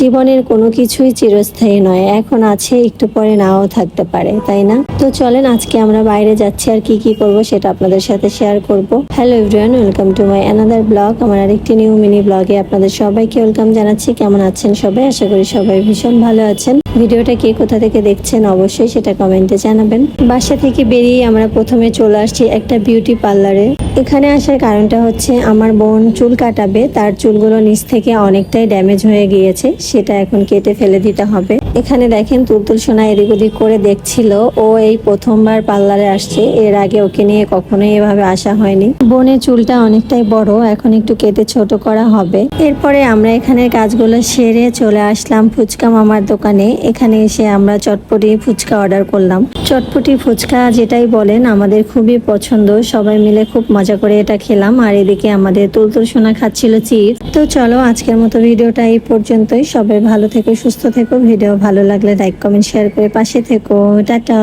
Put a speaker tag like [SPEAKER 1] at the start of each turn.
[SPEAKER 1] জীবনের কোনো কিছুই চিরস্থায়ী নয়। এখন আছে, একটু পরে নাও থাকতে পারে, তাই না? তো চলেন, আজকে আমরা বাইরে যাচ্ছি আর কি কি করব সেটা আপনাদের সাথে শেয়ার করব। Hello everyone welcome to my another blog আমার আরেকটি নিউ মিনি ব্লগে আপনাদের সবাইকে ওয়েলকাম জানাচ্ছি। কেমন আছেন সবাই? আশা করি সবাই ভীষণ ভালো আছেন। ভিডিওটা কে কোথা থেকে দেখছেন অবশ্যই সেটা কমেন্টে জানাবেন। বাসা থেকে বেরিয়ে আমরা প্রথমে চলে আসছি একটা বিউটি পার্লারে এখানে আসার কারণটা হচ্ছে আমার বোন চুল কাটাবে, তার চুলগুলো নিচ থেকে অনেকটাই ড্যামেজ হয়ে গিয়েছে, সেটা এখন কেটে ফেলে দিতে হবে। এখানে দেখেন তুলতুল সোনা এদিক ওদিক করে দেখছিল, ও এই প্রথমবার পার্লারে আসছে, এর আগে ওকে নিয়ে কখনোই এভাবে আসা হয়নি। বোনের চুলটা অনেকটাই বড়, এখন একটু কেটে ছোট করা হবে। এরপরে আমরা এখানে কাজগুলো সেরে চলে আসলাম ফুচকা মামার দোকানে এখানে এসে আমরা চটপটি ফুচকা অর্ডার করলাম। চটপটি ফুচকা যেটাই বলেন, আমাদের খুবই পছন্দ। সবাই মিলে খুব মজা করে এটা খেলাম। আর এদিকে আমাদের তুলতুল সোনা খাচ্ছিল চিপস তো চলো, আজকের মতো ভিডিওটা এই পর্যন্তই। সবাই ভালো থেকো, সুস্থ থেকো। ভিডিও ভালো লাগলে লাইক কমেন্ট শেয়ার করে পাশে থেকো। টাটা!